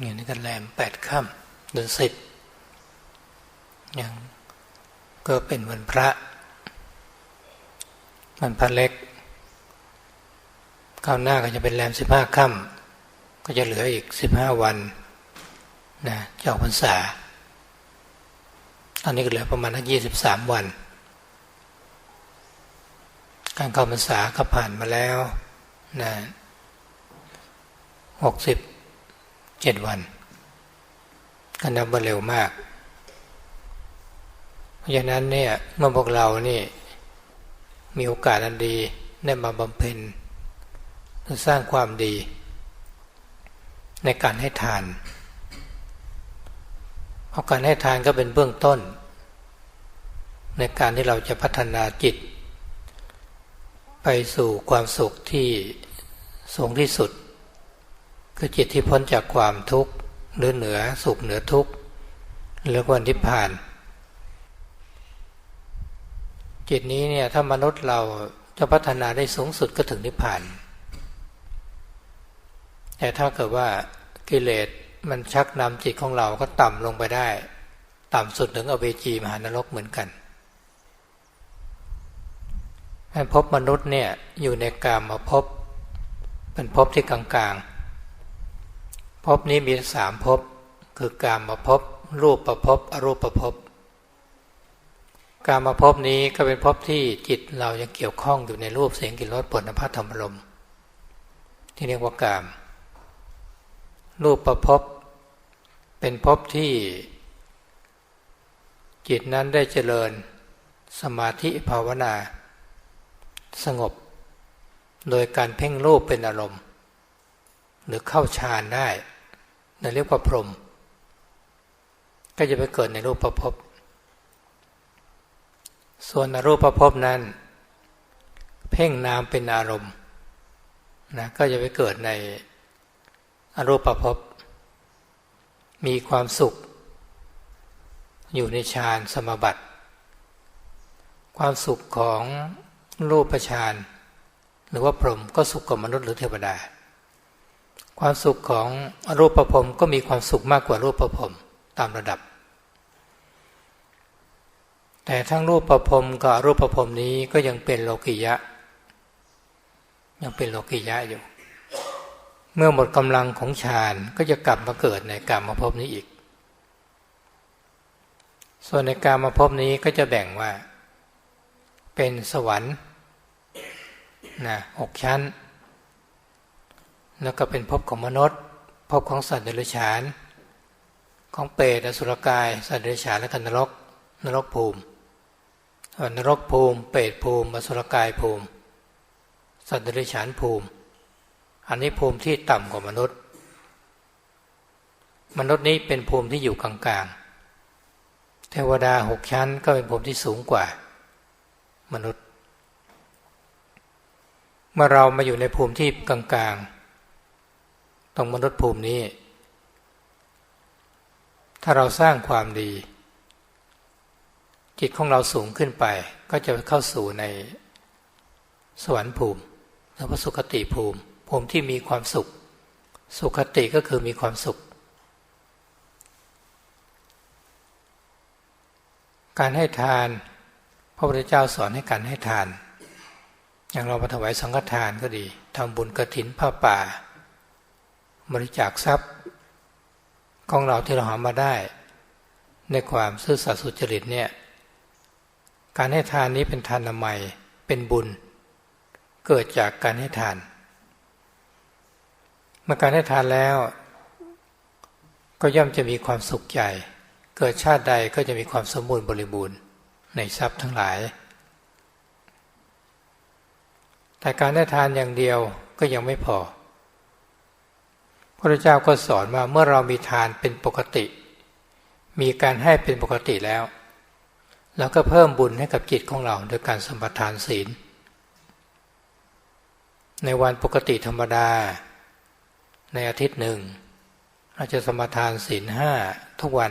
อย่างนี้ก็แรมแปดค่ำเดือนสิบอย่างก็เป็นวันพระ วันพระเล็กข้าวหน้าก็จะเป็นแรมสิบห้าค่ำก็จะเหลืออีกสิบห้าวันนะเจ้าพรรษา ตอนนี้ก็เหลือประมาณยี่สิบสามวัน การเข้าพรรษาก็ผ่านมาแล้วนะหกสิบ เจ็ดวันก็นับว่าเร็วมาก เพราะฉะนั้นเนี่ยเมื่อพวกเรานี่มีโอกาสอันดีได้มาบำเพ็ญหรือสร้างความดี ในการให้ทานเพราะการให้ทานก็เป็นเบื้องต้น ในการที่เราจะพัฒนาจิต ไปสู่ความสุขที่สูงที่สุด คือจิตที่พ้นจากความทุกข์หรือเหนือสุขเหนือทุกข์เรียกว่านิพพาน จิตนี้เนี่ยถ้ามนุษย์เราจะพัฒนาได้สูงสุดก็ถึงนิพพาน แต่ถ้าเกิดว่ากิเลสมันชักนำจิตของเราก็ต่ำลงไปได้ ต่ำสุดถึงอเวจีมหานรกเหมือนกันให้พบมนุษย์เนี่ยอยู่ในกามมาพบเป็นพบที่กลางๆ บนี้มีสามภพคือกามมาพรูปประพอรูปประพกามมาพนี้ก็เป็นภพที่จิตเรายังเกี่ยวข้องอยู่ในรูปเสียงกลิ่นรสผลพัฒธรรมลมที่เรียกว่ากาม รูปประพเป็นภพที่ จิตนั้นได้เจริญ สมาธิภาวนา สงบ โดยการเพ่งรูปเป็นอารมณ์ หรือเข้าฌานได้ นั่นเรียกว่าพรหมก็จะไปเกิดในรูปประพบส่วนอรูปประพบนั้น เพ่งนามเป็นอารมณ์นะก็จะไปเกิดในอรูปภพบมีความสุข อยู่ในฌานสมบัติ ความสุขของรูปฌานหรือว่าพรหมก็สุขกว่ามนุษย์หรือเทวดา ความสุขของรูปภพก็มีความสุขมากกว่ารูปภพตามระดับ แต่ทั้งรูปประพรมกับรูปประพรมนี้ก็ยังเป็นโลกิยะ ยังเป็นโลกิยะอยู่ เมื่อหมดกำลังของฌานก็จะกลับมาเกิดในกามาพนี้อีก ส่วนในกามาพนี้ก็จะแบ่งว่า เป็นสวรรค์นะหกชั้น แล้วก็เป็นภพของมนุษย์ภพของสัตว์เดรัจฉาน ของเปรตอสุรกาย สัตว์เดรัจฉานและกันนรกนรกภูมินรกภูมิ เปรตภูมิอสุรกายภูมิ สัตว์เดรัจฉานภูมิ อันนี้ภูมิที่ต่ำกว่ามนุษย์ มนุษย์นี้เป็นภูมิที่อยู่กลางๆ เทวดาหกชั้นก็เป็นภูมิที่สูงกว่า มนุษย์ เมื่อเรามาอยู่ในภูมิที่กลางๆ ตรงมนุษย์ภูมินี้ ถ้าเราสร้างความดี จิตของเราสูงขึ้นไป ก็จะเข้าสู่ในสวรรค์ภูมิหรือพระสุคติภูมิ ภูมิที่มีความสุข สุขติก็คือมีความสุข การให้ทาน พระพุทธเจ้าสอนให้การให้ทาน อย่างเรามาถวายสังฆทานก็ดีทำบุญกระถินผ้าป่า บริจาคทรัพย์ของเราที่เราหามาได้ ในความซื่อสัตย์สุจริตเนี่ย การให้ทานนี้เป็นทานนามัยเป็นบุญ เกิดจากการให้ทาน เมื่อการให้ทานแล้ว ก็ย่อมจะมีความสุขใจ เกิดชาติใดก็จะมีความสมบูรณ์บริบูรณ์ในทรัพย์ทั้งหลาย แต่การได้ทานอย่างเดียวก็ยังไม่พอ พระเจ้าก็สอนว่าเมื่อเรามีทานเป็นปกติ มีการให้เป็นปกติแล้วเราก็เพิ่มบุญให้กับจิตของเราโดยการสมปทานศีล ในวันปกติธรรมดา ในอาทิตย์หนึ่งเราจะสมทานศีลห้าทุกวัน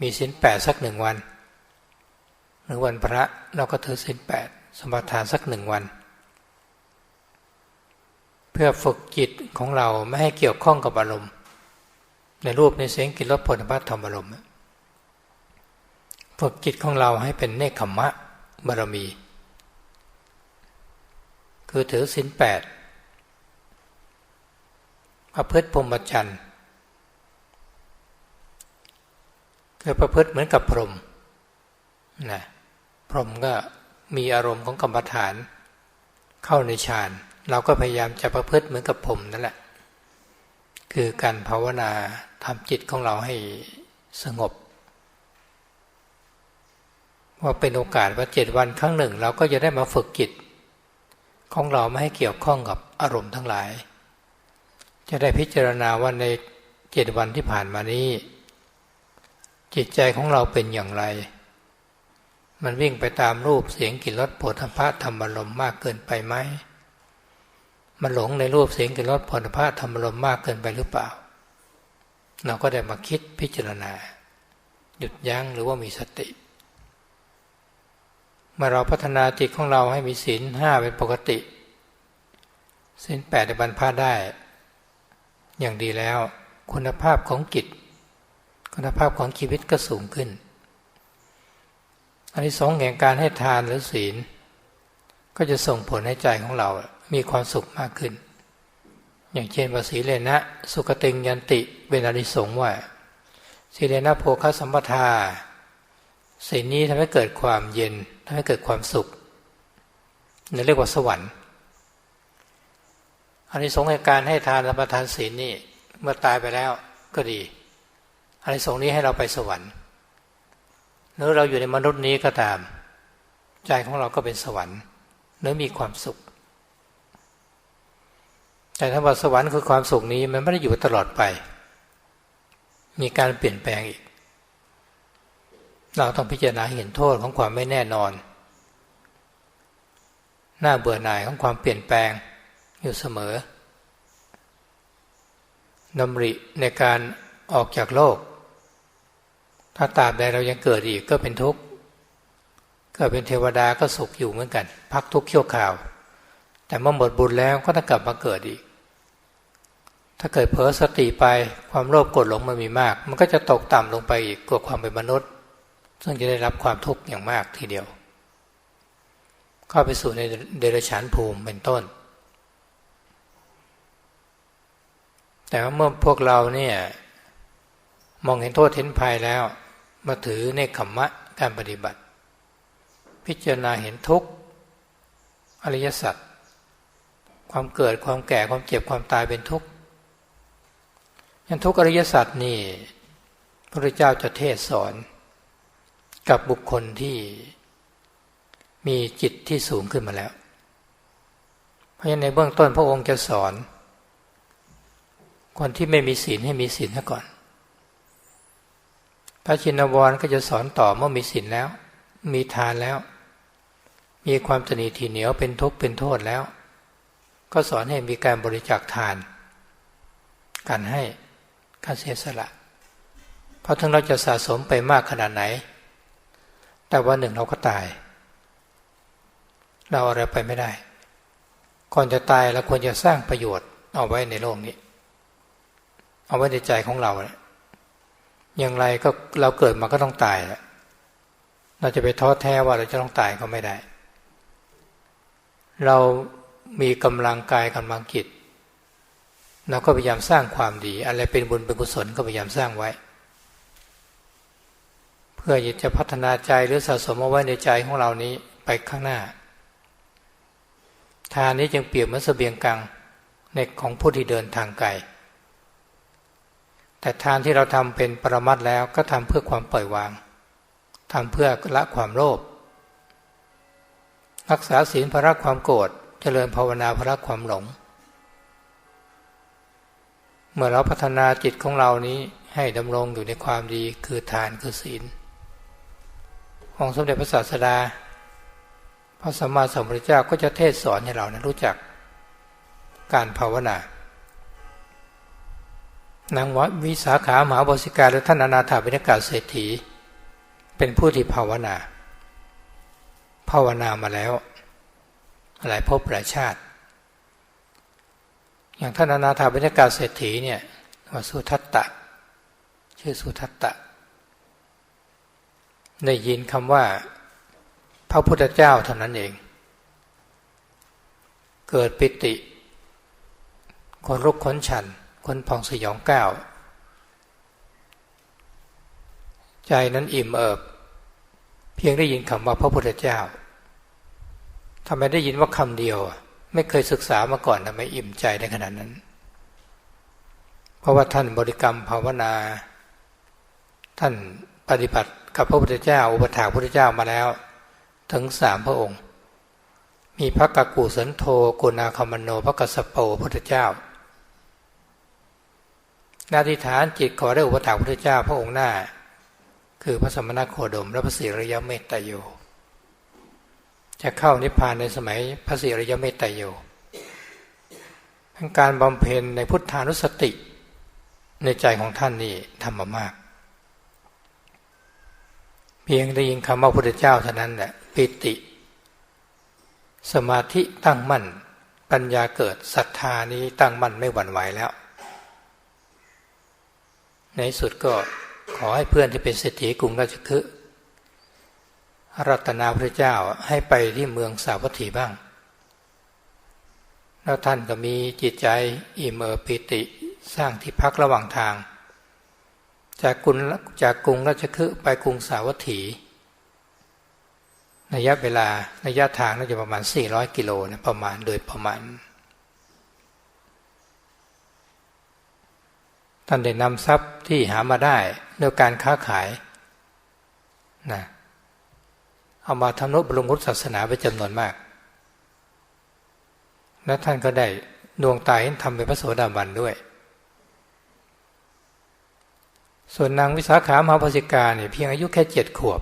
มีศีลแปดสักหนึ่งวัน หรือวันพระเราก็ถือศีลแปดสมทานสักหนึ่งวัน เพื่อฝึกจิตของเราไม่ให้เกี่ยวข้องกับอารมณ์ ในรูปในเสียงกลิ่นรสผลพัฒธรรมอารมณ์ฝึกจิตของเราให้เป็นเนคขมะบารมี คือถือศีลแปดประพฤติพรหมจรรย์คือประพฤติเหมือนกับพรหมนะพรหมก็มีอารมณ์ของกรรมฐาน เข้าในฌาน เราก็พยายามจะประพฤติเหมือนกับพรหมนั่นแหละ คือการภาวนาทำจิตของเราให้สงบ ว่าเป็นโอกาสว่าเจ็ดวันครั้งหนึ่ง เราก็จะได้มาฝึกจิต ของเราไม่ให้เกี่ยวข้องกับอารมณ์ทั้งหลาย จะได้พิจารณาว่าในเจ็ดวันที่ผ่านมานี้ จิตใจของเราเป็นอย่างไร มันวิ่งไปตามรูปเสียงกลิ่นรสโผฏฐัพพะธรรมารมมากเกินไปไหม มันหลงในรูปเสียงกลิ่นรสผฏฐัพพะธรรมารมมากเกินไปหรือเปล่า เราก็ได้มาคิดพิจารณา หยุดยั้งหรือว่ามีสติ เมื่อเราพัฒนาจิตของเราให้มีศีลห้าเป็นปกติศีลแปดในบรรพาได้ อย่างดีแล้ว คุณภาพของจิตคุณภาพของชีวิตก็สูงขึ้น อันนี้สองแห่งการให้ทานหรือศีล ก็จะส่งผลให้ใจของเรา มีความสุขมากขึ้น อย่างเช่นว่าสีเลนะ สุขติงยันติเป็นอริสงว่าสีเลนะโภคสัมปทาสีนี้ทำให้เกิดความเย็นทำให้เกิดความสุขนี่เรียกว่าสวรรค์อันนี้สงในการให้ทานรับประทานศีลนี่เมื่อตายไปแล้วก็ดีอันนี้สงนี้ให้เราไปสวรรค์หรือเราอยู่ในมนุษย์นี้ก็ตาม ใจของเราก็เป็นสวรรค์หรือมีความสุข แต่ถ้าว่าสวรรค์คือความสุขนี้มันไม่ได้อยู่ตลอดไป มีการเปลี่ยนแปลงอีก เราต้องพิจารณาเห็นโทษของความไม่แน่นอน หน้าเบื่อหน่ายของความเปลี่ยนแปลงอยู่เสมอดำริในการออกจากโลก ถ้าตราบใดเรายังเกิดอีกก็เป็นทุกข์เกิดเป็นเทวดาก็สุขอยู่เหมือนกัน พักทุกข์เขี่ยวข่าว แต่เมื่อหมดบุญแล้วก็ต้องกลับมาเกิดอีก ถ้าเกิดเผลอสติไปความโลภโกรธหลงมันมีมาก มันก็จะตกต่ำลงไปอีกกว่าความเป็นมนุษย์ ซึ่งจะได้รับความทุกข์อย่างมากทีเดียว เข้าไปสู่ในเดรัจฉานภูมิเป็นต้น แต่ว่าเมื่อพวกเราเนี่ยมองเห็นโทษเห็นภัยแล้ว มาถือในขมมะการปฏิบัติ พิจารณาเห็นทุกข์อริยสัจความเกิดความแก่ความเจ็บความตายเป็นทุกข์ ยันทุกอริยสัจนี่พระเจ้าจะเทศสอน กับบุคคลที่มีจิตที่สูงขึ้นมาแล้ว เพราะฉะนั้นในเบื้องต้นพระองค์จะสอน คนที่ไม่มีศีลให้มีศีลซะก่อน พระชินวรก็จะสอนต่อเมื่อมีศีลแล้ว มีทานแล้ว มีความตนีทีเหนียวเป็นทุกข์เป็นโทษแล้ว ก็สอนให้มีการบริจาคทาน การให้ การเสียสละ เพราะถึงเราจะสะสมไปมากขนาดไหน แต่วันหนึ่งเราก็ตาย เราอะไรไปไม่ได้ ก่อนจะตายเราควรจะสร้างประโยชน์เอาไว้ในโลกนี้ เอาไว้ในใจของเราเนี่ยอย่างไรก็เราเกิดมาก็ต้องตายแล้วเราจะไปท้อแท้ว่าเราจะต้องตายก็ไม่ได้ เรามีกำลังกายกำลังจิต เราก็พยายามสร้างความดี อะไรเป็นบุญเป็นกุศลก็พยายามสร้างไว้ เพื่อจะพัฒนาใจหรือสะสมเอาไว้ในใจของเรานี้ไปข้างหน้า ทานนี้จึงเปรียบเหมือนเสบียงกลางในของผู้ที่เดินทางไกลแต่ทานที่เราทำเป็นปรมัตแล้วก็ทำเพื่อความปล่อยวางทำเพื่อละความโลภรักษาศีลพระความโกรธเจริญภาวนาพระความหลง เมื่อเราพัฒนาจิตของเรานี้ให้ดำรงอยู่ในความดีคือทานคือศีล ของสมเด็จพระศาสดา พระสัมมาสัมพุทธเจ้าก็จะเทศสอนให้เรานะรู้จักการภาวนานางวิสาขามหาบสิกาและท่านอนาถาบิณกาเศรษฐี เป็นผู้ที่ภาวนา ภาวนามาแล้ว หลายภพหลายชาติ อย่างท่านอนาถาบิณกาเศรษฐีเนี่ยว่าสุทัตตะ ชื่อสุทัตตะ ได้ยินคำว่า พระพุทธเจ้าเท่านั้นเอง เกิดปิติ คนรุกขนฉัน คนพองสยองก้าว ใจนั้นอิ่มเอิบ เพียงได้ยินคำว่าพระพุทธเจ้าทำไมได้ยินว่าคำเดียวอะ ไม่เคยศึกษามาก่อนทำไมอิ่มใจได้ขนาดนั้น เพราะว่าท่านบริกรรมภาวนา ท่านปฏิบัติกับพระพุทธเจ้า อุปถาพระพุทธเจ้ามาแล้ว ถึงสามพระองค์ มีพระกกูสันโธกุณาคามโนพระกัสสโปพุทธเจ้านาทิฐานจิตขอได้อุปถาพระพุทธเจ้าพระองค์หน้า คือพระสมณโคดมและพระสิริยะเมตตโย จะเข้านิพพานในสมัยพระสิริยเมตไตโยการบำเพ็ญในพุทธานุสติในใจของท่านนี่ทำมามาก เพียงได้ยินคำว่าพุทธเจ้าเท่านั้นแหละปิติ สมาธิตั้งมั่น ปัญญาเกิดศรัทธานี้ตั้งมั่นไม่หวั่นไหวแล้ว ในสุดก็ขอให้เพื่อนที่เป็นเศรษฐีกรุงราชคฤห์ รัตนาพระเจ้าให้ไปที่เมืองสาวัตถีบ้าง แล้วท่านก็มีจิตใจอิ่มเอิบปิติสร้างที่พักระหว่างทาง จากกรุงจากกรุงราชคฤห์ไปกรุงสาวัตถีระยะเวลาระยะทางน่าจะประมาณ 400 กิโลนะประมาณโดยประมาณ ท่านได้นำทรัพย์ที่หามาได้ด้วยการค้าขายนะ เอามาทำนุบรมพุทธศาสนาไปจำนวนมาก และท่านก็ได้ดวงตาเห็นธรรมเป็นพระโสดาบันด้วย ส่วนนางวิสาขามหาภสิกาเนี่ยเพียงอายุแค่เจ็ดขวบ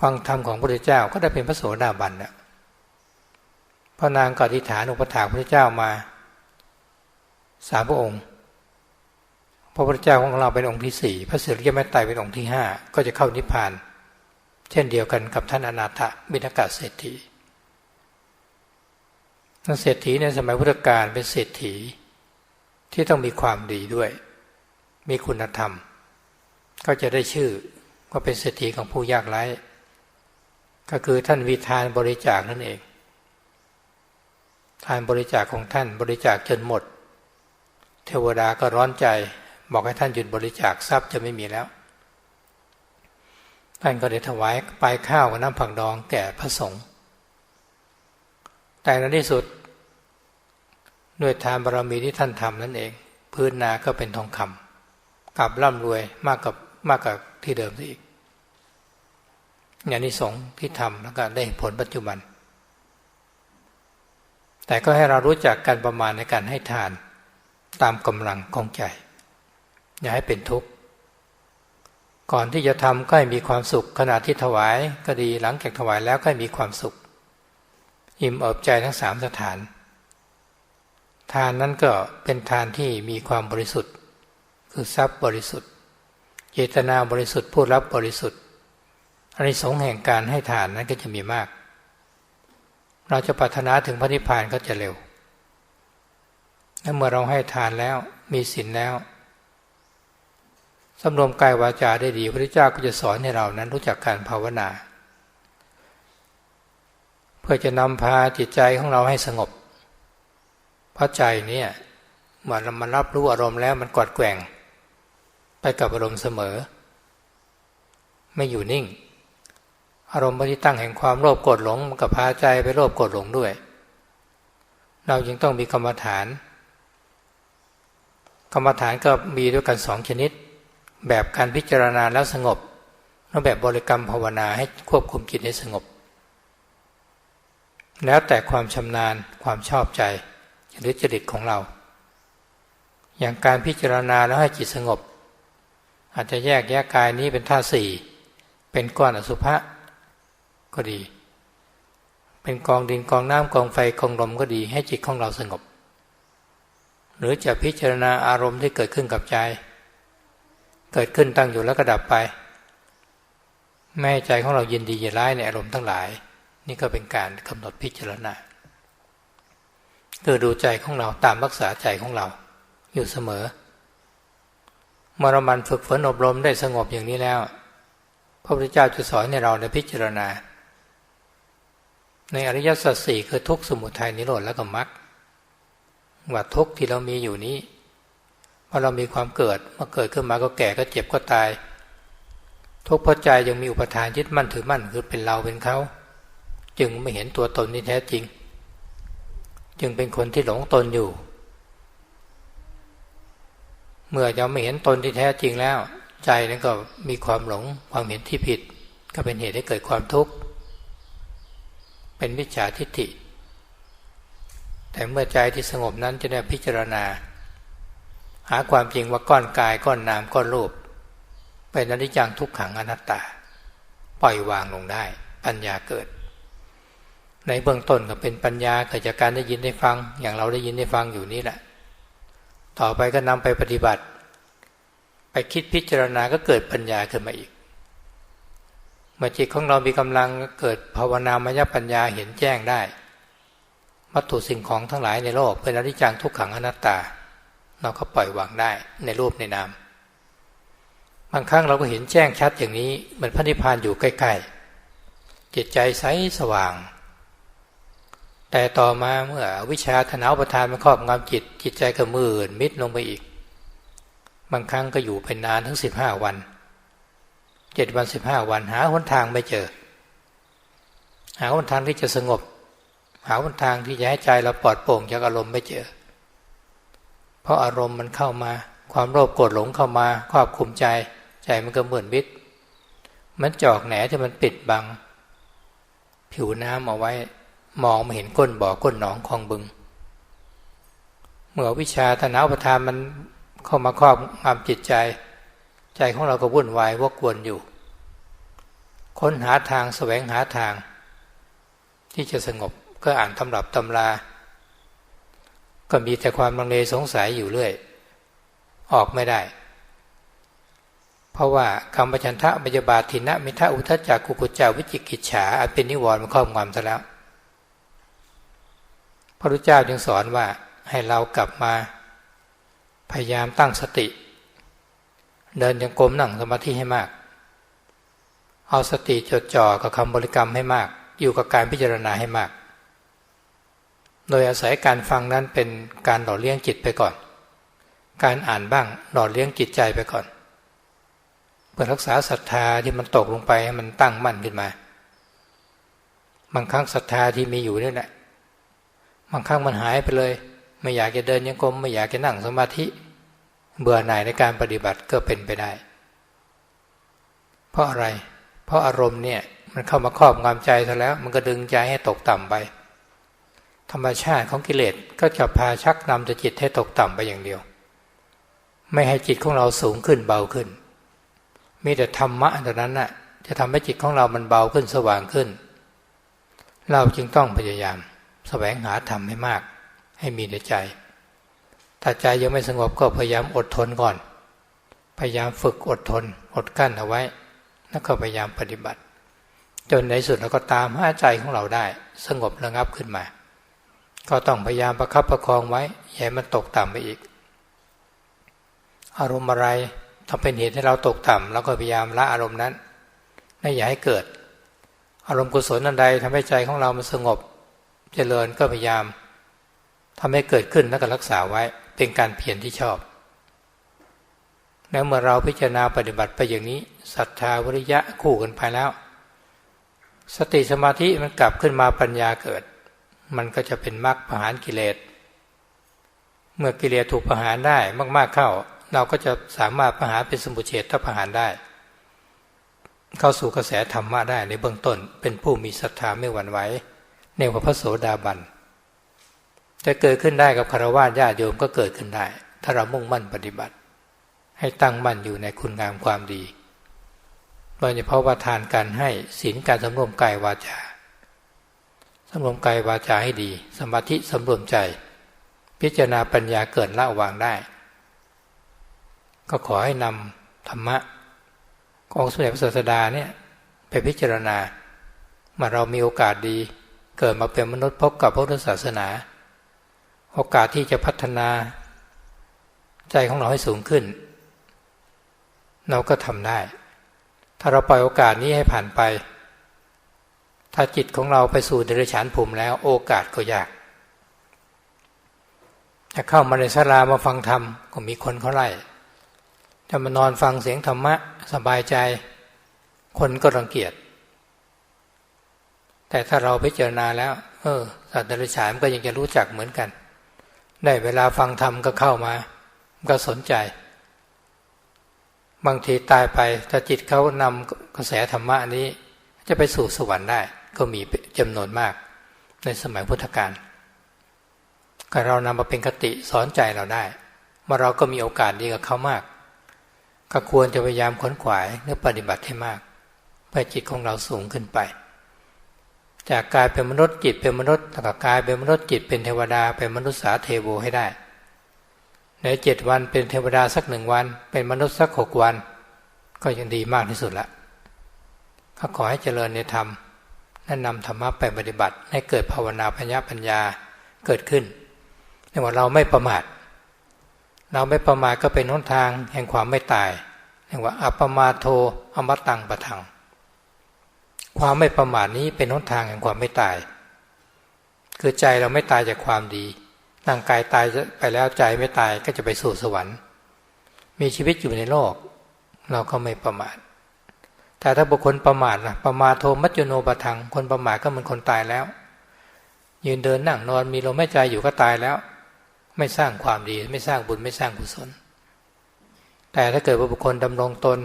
ฟังธรรมของพระพุทธเจ้าก็ได้เป็นพระโสดาบันเนี่ยพระนางกอธิฐานอุปถาพระพุทธเจ้ามาสามพระองค์พระพุทธเจ้าของเราเป็นองค์ที่สี่พระสิริยแม่ไตเป็นองค์ที่ห้าก็จะเข้านิพพาน เช่นเดียวกันกับท่านอนาถบิณกาเศรษฐีท่านเศรษฐีในสมัยพุทธกาลเป็นเศรษฐีที่ต้องมีความดีด้วย มีคุณธรรม ก็จะได้ชื่อว่าเป็นเศรษฐีของผู้ยากไร้ ก็คือท่านวิทานบริจาคนั่นเอง ทานบริจาคของท่านบริจาคจนหมด เทวดาก็ร้อนใจ บอกให้ท่านหยุดบริจาคทรัพย์จะไม่มีแล้ว ท่านก็ได้ถวายปลายข้าวกับน้ำผักดองแก่พระสงฆ์แต่ในที่สุด ด้วยทานบารมีที่ท่านทำนั่นเอง พื้นนาก็เป็นทองคำกลับร่ำรวยมากกับมากกว่าที่เดิมซะอีกอย่างนี้สงที่ทำแล้วก็ได้ผลปัจจุบัน แต่ก็ให้เรารู้จักการประมาณในการให้ทานตามกำลังของใจ อย่าให้เป็นทุกข์ ก่อนที่จะทำก็ให้มีความสุข ขณะที่ถวายก็ดีหลังจากถวายแล้วก็มีความสุข อิ่มเอิบใจทั้งสามสถาน ทานนั้นก็เป็นทานที่มีความบริสุทธิ์ คือทรัพย์บริสุทธิ์เจตนาบริสุทธิ์ผู้รับบริสุทธิ์อันนี้สงแห่งการให้ทานนั้นก็จะมีมาก เราจะปรารถนาถึงพระนิพพานก็จะเร็วและเมื่อเราให้ทานแล้วมีศีลแล้ว สำรวมกายวาจาได้ดีพระเจ้าก็จะสอนให้เรานั้นรู้จักการภาวนา เพื่อจะนำพาจิตใจของเราให้สงบ เพราะใจเนี่ยเมื่อมันรับรู้อารมณ์แล้วมันกอดแกว่ง ไปกับอารมณ์เสมอ ไม่อยู่นิ่ง อารมณ์ที่ตั้งแห่งความโลภโกรธหลงมันกับพาใจไปโลภโกรธหลงด้วย เราจึงต้องมีกรรมฐาน กรรมฐานก็มีด้วยกันสองชนิด แบบการพิจารณาแล้วสงบแล้วแบบบริกรรมภาวนาให้ควบคุมจิตให้สงบ แล้วแต่ความชำนาญความชอบใจหรือจริตของเรา อย่างการพิจารณาแล้วให้จิตสงบ อาจจะแยกแยกกายนี้เป็นท่าสี่เป็นก้อนอสุภะก็ดี เป็นกองดินกองน้ำกองไฟกองลมก็ดีให้จิตของเราสงบ หรือจะพิจารณาอารมณ์ที่เกิดขึ้นกับใจ เกิดขึ้นตั้งอยู่แล้วก็ดับไปแม่ใจของเรายินดียินร้ายในอารมณ์ทั้งหลาย นี่ก็เป็นการกำหนดพิจารณาคือดูใจของเราตามรักษาใจของเรา อยู่เสมอมรมันฝึกฝนอบรมได้สงบอย่างนี้แล้ว พระพุทธเจ้าจะสอนให้เราในพิจารณา ในอริยสัจสี่คือทุกสมุทัยนิโรธแล้วก็มรรคว่าทุกที่เรามีอยู่นี้ พอเรามีความเกิดเมื่อเกิดขึ้นมาก็แก่ก็เจ็บก็ตาย ทุกข์เพราะใจยังมีอุปทานยึดมั่นถือมั่นคือเป็นเราเป็นเขา จึงไม่เห็นตัวตนที่แท้จริง จึงเป็นคนที่หลงตนอยู่ เมื่อยังไม่เห็นตนที่แท้จริงแล้ว ใจนั้นก็มีความหลงความเห็นที่ผิด ก็เป็นเหตุให้เกิดความทุกข์เป็นวิจาทิฏฐิแต่เมื่อใจที่สงบนั้นจะได้พิจารณา หาความจริงว่าก้อนกายก้อนนามก้อนรูป เป็นอนิจจังทุกขังอนัตตา ปล่อยวางลงได้ ปัญญาเกิด ในเบื้องต้นก็เป็นปัญญาเกิดจากการได้ยินได้ฟัง อย่างเราได้ยินได้ฟังอยู่นี่แหละ ต่อไปก็นำไปปฏิบัติ ไปคิดพิจารณาก็เกิดปัญญาขึ้นมาอีกเมื่อจิตของเรามีกำลังเกิดภาวนามยปัญญาเห็นแจ้งได้วัตถุสิ่งของทั้งหลายในโลกเป็นอนิจจังทุกขังอนัตตา เราก็ปล่อยวางได้ในรูปในนาม บางครั้งเราก็เห็นแจ้งชัดอย่างนี้เหมือนพระนิพพานอยู่ใกล้ๆ จิตใจใสสว่าง แต่ต่อมาเมื่อวิชาธนาประทานมาครอบงำจิต จิตใจก็มืดมิดลงไปอีก บางครั้งก็อยู่เป็นนานทั้งสิบห้าวันเจ็ดวันสิบห้าวันหาหนทางไม่เจอ หาหนทางที่จะสงบ หาหนทางที่จะให้ใจเราปลอดโปร่งจากอารมณ์ไม่เจอ เพราะอารมณ์มันเข้ามา ความโลภโกรธหลงเข้ามาครอบคุมใจ ใจมันก็เหมือนมิดมันจอกแหนที่มันปิดบัง ผิวน้ำเอาไว้ มองไม่เห็นก้นบ่อก้นหนองคลองบึง เมื่อวิชาตนาประทานมันเข้ามาครอบงำจิตใจ ใจของเราก็วุ่นวายวกวนอยู่ ค้นหาทางแสวงหาทาง ที่จะสงบก็อ่านตำรับตำรา ก็มีแต่ความลังเลสงสัยอยู่เรื่อย ออกไม่ได้ เพราะว่าคำปชันทะบัญบาทินะมิทะอุทจักกุกุจาวิจิกิจฉาอันเป็นนิวรณ์มันครอบงำซะแล้ว พระพุทธเจ้าจึงสอนว่าให้เรากลับมาพยายามตั้งสติ เดินยังกลมนั่งสมาธิให้มาก เอาสติจดจ่อกับคำบริกรรมให้มาก อยู่กับการพิจารณาให้มาก โดยอาศัยการฟังนั้นเป็นการหล่อเลี้ยงจิตไปก่อน การอ่านบ้างหล่อเลี้ยงจิตใจไปก่อน เพื่อรักษาศรัทธาที่มันตกลงไปให้มันตั้งมั่นขึ้นมา บางครั้งศรัทธาที่มีอยู่นี่แหละ บางครั้งมันหายไปเลย ไม่อยากจะเดินยังกรมไม่อยากจะนั่งสมาธิ เบื่อหน่ายในการปฏิบัติก็เป็นไปได้ เพราะอะไร เพราะอารมณ์เนี่ยมันเข้ามาครอบงำใจซะแล้ว มันก็ดึงใจให้ตกต่ำไป ธรรมชาติของกิเลสก็จะพาชักนำจิตให้ตกต่ำไปอย่างเดียว ไม่ให้จิตของเราสูงขึ้นเบาขึ้น มีแต่ธรรมะเท่านั้นน่ะจะทำให้จิตของเรามันเบาขึ้นสว่างขึ้น เราจึงต้องพยายามแสวงหาธรรมให้มาก ให้มีในใจ ถ้าใจยังไม่สงบก็พยายามอดทนก่อน พยายามฝึกอดทน อดกั้นเอาไว้ แล้วก็พยายามปฏิบัติ จนในสุดเราก็ตามหาใจของเราได้ สงบระงับขึ้นมา ก็ต้องพยายามประคับประคองไว้อย่าให้มันตกต่ำไปอีก อารมณ์อะไรทำเป็นเหตุให้เราตกต่ำเราก็พยายามละอารมณ์นั้นไม่อย่าให้เกิด อารมณ์กุศลอันใดทำให้ใจของเรามันสงบ เจริญก็พยายามทำให้เกิดขึ้นแล้วก็รักษาไว้เป็นการเพียรที่ชอบ แล้วเมื่อเราพิจารณาปฏิบัติไปอย่างนี้ศรัทธาวิริยะคู่กันไปแล้ว สติสมาธิมันกลับขึ้นมาปัญญาเกิด มันก็จะเป็นมรรคประหารกิเลส เมื่อกิเลสถูกประหารได้มากๆเข้า เราก็จะสามารถประหารเป็นสมุเฉทประหารได้ เข้าสู่กระแสธรรมะได้ในเบื้องต้น เป็นผู้มีศรัทธาไม่หวั่นไหวในพระโสดาบันจะเกิดขึ้นได้กับคารวะญาติโยมก็เกิดขึ้นได้ ถ้าเรามุ่งมั่นปฏิบัติ ให้ตั้งมั่นอยู่ในคุณงามความดีโดยเฉพาะว่าทานการให้ศีลการสำรวมกายวาจา สำรวมกายวาจาให้ดี สมาธิสำรวมใจ พิจารณาปัญญาเกิดละวางได้ ก็ขอให้นำธรรมะของสมเด็จพระศาสดาเนี่ยไปพิจารณามาเรามีโอกาสดี เกิดมาเป็นมนุษย์พบกับพระพุทธศาสนา โอกาสที่จะพัฒนาใจของเราให้สูงขึ้น เราก็ทำได้ ถ้าเราปล่อยโอกาสนี้ให้ผ่านไป ถ้าจิตของเราไปสู่เดรัจฉานภูมิแล้ว โอกาสก็ยากจะเข้ามาในศาลามาฟังธรรมก็มีคนเขาไล่จะมานอนฟังเสียงธรรมะ สบายใจ คนก็รังเกียจ แต่ถ้าเราพิจารณาแล้ว เออสัตว์เดรัจฉานก็ยังจะรู้จักเหมือนกัน ได้เวลาฟังธรรมก็เข้ามา ก็สนใจ บางทีตายไปถ้าจิตเขานำกระแสธรรมะนี้ จะไปสู่สวรรค์ได้ ก็มีจำนวนมากในสมัยพุทธกาลก็เรานำมาเป็นคติสอนใจเราได้ว่าเราก็มีโอกาสดีกับเขามาก ก็ควรจะพยายามขนขวายหรือปฏิบัติให้มากเพื่อจิตของเราสูงขึ้นไป จากกายเป็นมนุษย์จิตเป็นมนุษย์ถ้ากายเป็นมนุษย์จิตเป็นเทวดาเป็นมนุษย์สาเทโวให้ได้ ในเจ็ดวันเป็นเทวดาสักหนึ่งวัน เป็นมนุษย์สักหกวัน ก็ยังดีมากที่สุดละก็ขอให้เจริญในธรรม แนะนำธรรมะไปปฏิบัติ ให้เกิดภาวนาปัญญาปัญญาเกิดขึ้นเรียกว่าเราไม่ประมาท เราไม่ประมาทก็เป็นหนทางแห่งความไม่ตายเรียกว่าอัปมาโทอมตังปะทัง ความไม่ประมาทนี้เป็นหนทางแห่งความไม่ตาย คือใจเราไม่ตายจากความดีร่างกายตายไปแล้วใจไม่ตายก็จะไปสู่สวรรค์ มีชีวิตอยู่ในโลก เราก็ไม่ประมาท แต่ถ้าบุคคลประมาทนะประมาทโทมัจจุโนปะทัง คนประมาทก็เหมือนคนตายแล้ว ยืนเดินนั่งนอนมีลมหายใจอยู่ก็ตายแล้ว ไม่สร้างความดี ไม่สร้างบุญไม่สร้างกุศล แต่ถ้าเกิดว่าบุคคลดำรงตน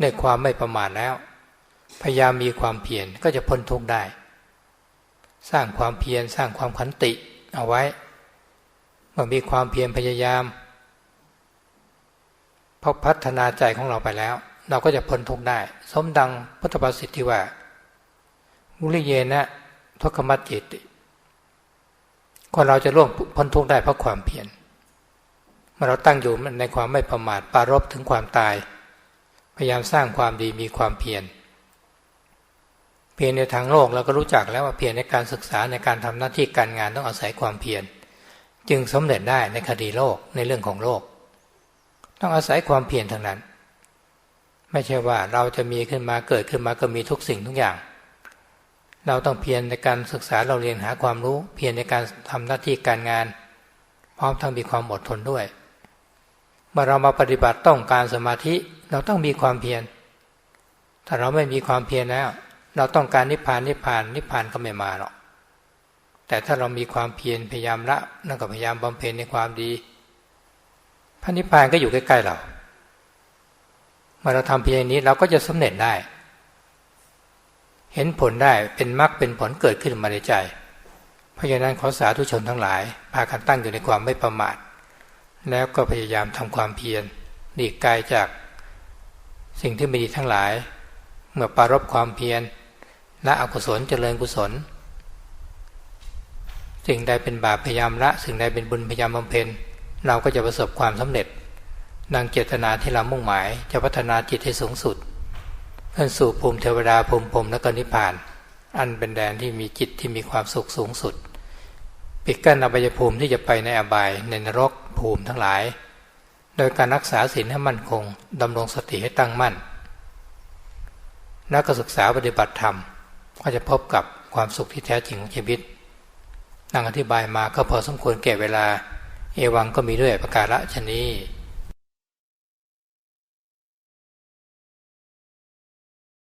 ในความไม่ประมาทแล้ว พยายามมีความเพียรก็จะพ้นทุกข์ได้ สร้างความเพียรสร้างความขันติเอาไว้เมื่อมีความเพียรพยายามพพัฒนาใจของเราไปแล้ว เราก็จะพ้นทุกข์ได้ สมดังพุทธภาษิตที่ว่า มุลิเยนะทุกขมัจจิตคนเราจะร่วงพ้นทุกข์ได้เพราะความเพียรเมื่อเราตั้งอยู่ในความไม่ประมาทปารบถึงความตาย พยายามสร้างความดีมีความเพียรเพียรในทางโลกเราก็รู้จักแล้วว่าเพียรในการศึกษาในการทำหน้าที่การงานต้องอาศัยความเพียรจึงสำเร็จได้ในคดีโลกในเรื่องของโลก ต้องอาศัยความเพียรทางนั้น ไม่ใช่ว่าเราจะมีขึ้นมาเกิดขึ้นมาก็มีทุกสิ่งทุกอย่าง เราต้องเพียรในการศึกษาเราเรียนหาความรู้ เพียรในการทำหน้าที่การงาน พร้อมทั้งมีความอดทนด้วย เมื่อเรามาปฏิบัติต้องการสมาธิเราต้องมีความเพียรถ้าเราไม่มีความเพียรแล้ว เราต้องการนิพพานนิพพานนิพพานก็ไม่มาหรอกแต่ถ้าเรามีความเพียรพยายามละนั่นก็พยายามบำเพ็ญในความดีพระนิพพานก็อยู่ใกล้ๆเรา มื่อเราทำเพียรนี้เราก็จะสำเร็จได้ เห็นผลได้เป็นมรรคเป็นผลเกิดขึ้นมาในใจ เพราะฉะนั้นขอสาธุชนทั้งหลาย พากันตั้งอยู่ในความไม่ประมาท แล้วก็พยายามทำความเพียรหลีกกายจากสิ่งที่ไม่ดีทั้งหลาย เมื่อปารบความเพียรละอกุศลเจริญกุศล สิ่งใดเป็นบาปพยายามละ สิ่งใดเป็นบุญพยายามบำเพ็ญเราก็จะประสบความสำเร็จ ดังเจตนาที่เรามุ่งหมาย จะพัฒนาจิตให้สูงสุดขึ้นสู่ภูมิเทวดาภูมิพรมและก็นิพพาน อันเป็นแดนที่มีจิตที่มีความสุขสูงสุด ปิดกั้นอบายภูมิที่จะไปในอบายในนรกภูมิทั้งหลาย โดยการรักษาศีลให้มั่นคงดำรงสติให้ตั้งมั่น นักศึกษาปฏิบัติธรรม ก็จะพบกับความสุขที่แท้จริงของชีวิตนั่งอธิบายมาก็พอสมควรแก่เวลา เอวังก็มีด้วยประการละชนี้